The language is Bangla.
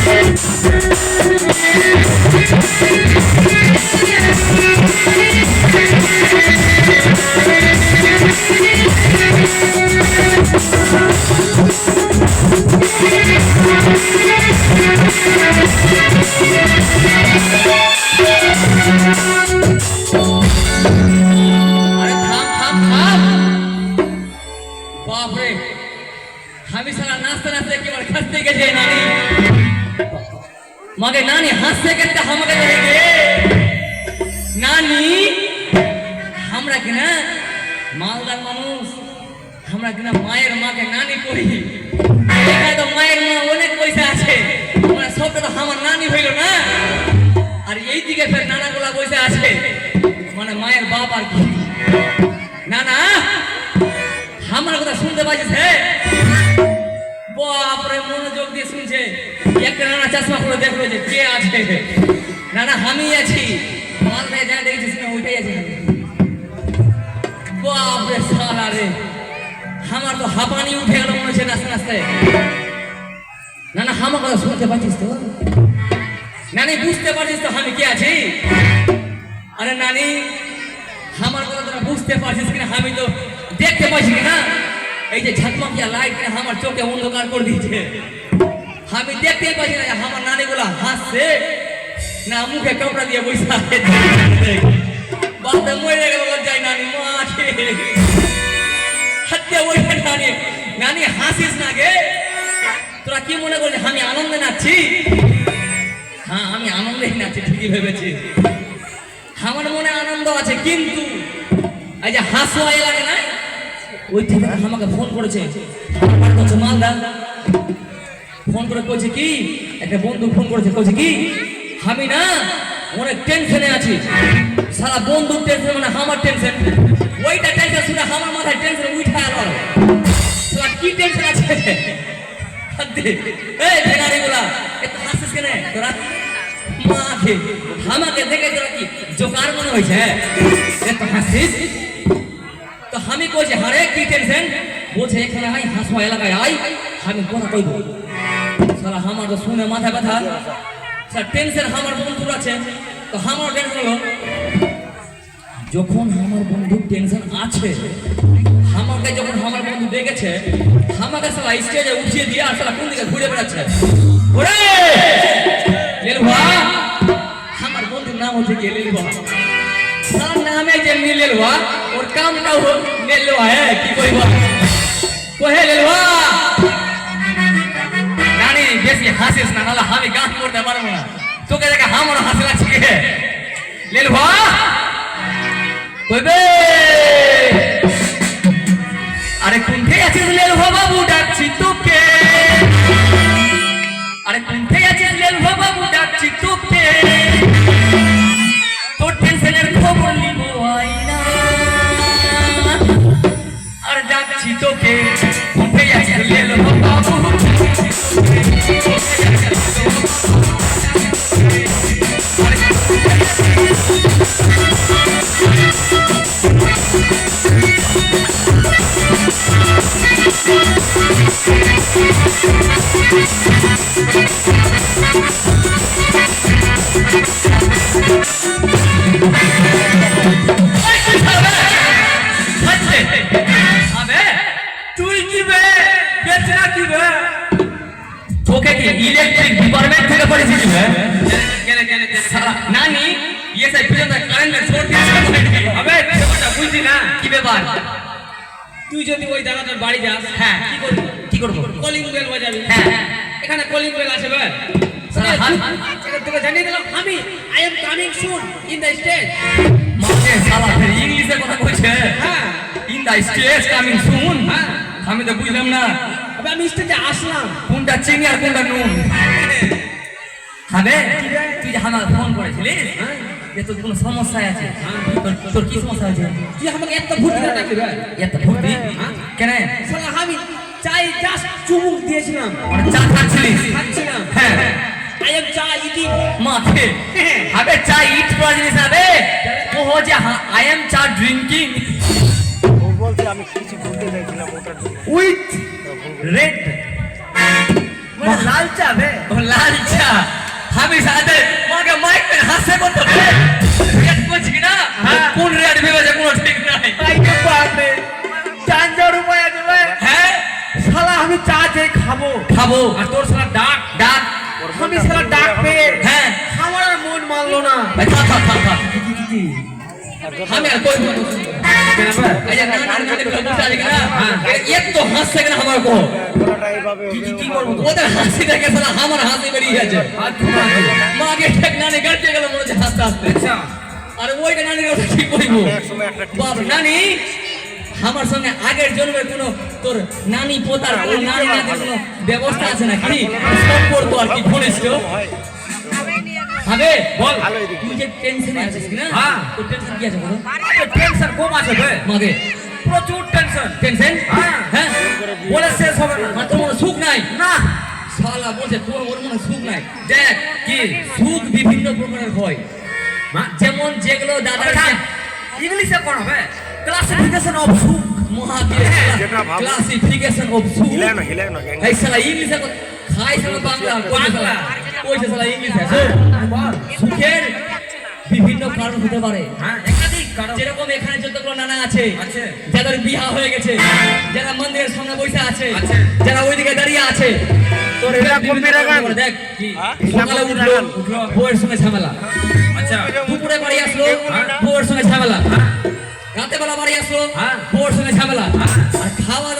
আরে আমি সারা নাচতে নাচতে একেবারে খাসতে গেছে নানি। মাকে নানি হাসতে কেটে আমাকে নানি, আমরা কিনা মালদার মানুষ? আমরা কিনা মায়ের মাকে নানি করি? এখানে তো মায়ের মা অনেক পয়সা আছে। মানে সবটা তো আমার নানি হইল না। আর এই দিকে ফের নানা নানাগুলা বসে আছে। মানে মায়ের বাপ আর কি? না না আমার কথা শুনতে পাচ্ছিস হে বাপরে, মনোযোগ দিয়ে শুনছে। একটা নানা চশমা করে দেখল যে কে আছে? না না আমি আছি। মালদায় যা দেখেছিস না ওইটাই আছে বাপরে সালা রে। আমার তো হাঁপানি উঠে গেল মনে হচ্ছে নাচতে নাচতে। না না আমার কথা শুনতে পাচ্ছিস তো? নানি, বুঝতে পারছিস তো আমি কে আছি? আরে নানি, আমার কথা তোরা বুঝতে পারছিস কিনা আমি তো দেখতে পাচ্ছি কিনা? এই যে ঝকমকিয়া লাইট আমার চোখে অন্ধকার করে দিয়েছে। আমি দেখতেই পাচ্ছি না আমার নানিগুলা হাসছে। না, মুখে কাপড়া দিয়ে বসে আছে। মরে গেল লজ্জায় নানি মাঠে হাতে ওই নানি নানি হাসিস না গে। তোরা কি মনে করছিস আমি আনন্দে নাচছি? হ্যাঁ আমি আনন্দেই নাচছি, ঠিকই ভেবেছি আমার মনে আনন্দ আছে, কিন্তু এই যে হাসুয়া লাগে না? ওই থেকে আমাকে ফোন করেছে। মালদা? ফোন করে কইছে কি? একটা বন্ধু ফোন করেছে কইছে কি? আমি না, অনেক টেনশনে আছি। সারা বন্ধুর টেনশন মানে আমার টেনশন ওইটা টেনশন শুনে আমার মাথায় টেনশন উঠে গেল কি টেনশন আছে? এই ভেনারি গুলা এত হাসিস কেন? তোরা মাকে আমাকে দেখে তোরা কি জোকার মনে হয়েছে এত হাসিস? আমি কইছি হারে, কি টেনশন? বলছে, এখানে আই হাসুয়া এলাকায় আই আমি কথা কইব। সালা আমার তো শুনে মাথা ব্যথা। স্যার, টেনশন আমার বন্ধুর আছে। তো আমার টেনশন হলো যখন আমার বন্ধুর টেনশন আছে আমাকে যখন আমার বন্ধু দেখেছে আমাকে সালা স্টেজে উঠিয়ে দিয়ে আর সালা কোন দিকে ঘুরে বেড়াচ্ছে? ওরে! আমার বন্ধুর নাম হচ্ছে কি, লেলুয়া। তার নামে যে লেলুয়া ওর কামটাও লেলুয়া হ্যাঁ কি কইব? কহে লেলুয়া নানি বেশি হাসিস না, নাহলে আমি গান করতে পারব না। তোকে দেখে আমারও হাসি লাগছে কে? লেলুয়া কইবে? আরে কোনঠে আছিস লেলুয়া বাবু ইলেকট্রিক ডিপার্টমেন্ট থেকে পড়েছিস বে গেলে গেলে গেলে সালা নানি ये सब पीछे কারেন্ট छोड़ दिया আবে ব্যাপারটা বুঝলি না কি ব্যাপার তুই যদি ওই জায়গাটার বাড়ি যাস হ্যাঁ কি করবি কি করব? কলিং বেল বাজাবি। হ্যাঁ হ্যাঁ। এখানে কলিং বেল আছে ভাই তোকে জানিয়ে দিলাম আমি I am coming soon in the stage সালা ফের ইংলিশে কথা কইছে। হ্যাঁ। In the stage coming soon হ্যাঁ। আমি তো বুঝলাম না। আমি স্টেজে আসলাম। কোনটা চিনি আর কোনটা নুন? হবে তুই যে আমার ফোন করেছিলিস? হ্যাঁ। যে তোর কোনো সমস্যা আছে? হ্যাঁ। তোর কি সমস্যা আছে? তুই আমাকে এত ভূত করে ডাকলি এত ভর্তি হ্যাঁ। কেন? আমি চাই জাস্ট চুমুক দিয়েছিলাম। মানে চা খাচ্ছিলিস খাচ্ছিলাম। হ্যাঁ। আই এম চা ইটিং মাকে হ্যাঁ। হবে চা ইট করা জিনিস হবে ও হো যে আই এম চা ড্রিঙ্কিং ও বলছে আমি কিছু বলতে চাইছিলাম ওটা উইথ রেড লাল চা বে ও লাল চা। আমি সাথে মাকে মাইক পে হাসে করতে রেড করছি কি না হ্যাঁ। কোন রেড ভেবেছে কোনো ঠিক নাই? পারবে চাঞ্জার আমি খাব। খাব। আর তোর শালা ডাক। ডাক। আমি শালা ডাক পেয়ে হ্যাঁ। আর মন মানলো না। আমি আর কই যে নানা নানি এক তো হাসছে কিনা আমার কো করব ওদের হাসি দেখে আমার হাসি বেরিয়ে গেছে। মাকে ঠিক নানি গাড়তে গেল মনে হচ্ছে হাসতে হাসতে। আচ্ছা। আর ওইটা নানির কথা কি কইব বাপ নানি আমার সঙ্গে আগের জন্মের কোনো তোর নানি পোতার কোনো নানি নাতির কোনো ব্যবস্থা আছে নাকি? সম্পর্ক আর কি ঘনিষ্ঠ হবে বল। তুই যে টেনশনে আছিস কি না? হ্যাঁ। তোর টেনশন কি আছে বলো? টেনশন কম আছে বে। মাগে। প্রচুর টেনশন টেনশন হ্যাঁ। হ্যাঁ? বলে শেষ হবে না। তোর মনে সুখ নাই? না। শালা বলছে তোর ওর মনে সুখ নাই। দেখ কি সুখ বিভিন্ন প্রকারের হয়। যেমন যেগুলো দাদার ইংলিশে কোন হবে classification of sukh classification of sukh হিলায় না হিলায় না এই শালা ইংলিশে খাই শালা বাংলা শালা? কইছে শালা ইংলিশে শোন, সুখের বিভিন্ন কারণ হতে পারে। হ্যাঁ একাধিক কারণ। যেরকম এখানে যতগুলো নানা আছে আছে। যাদের বিয়া হয়ে গেছে যারা মন্দিরের সামনে বসে আছে। যারা ওইদিকে দাঁড়িয়ে আছে। হিলা দেখ হ্যাঁ? সকালে উঠল বউয়ের সঙ্গে ঝামেলা। আচ্ছা। দুপুরে বাড়ি আসলো হ্যাঁ। বউয়ের সঙ্গে ঝামেলা। রাতে বেলা বাড়ি আসলো হ্যাঁ। বউয়ের সঙ্গে ঝামেলা আর খাওয়া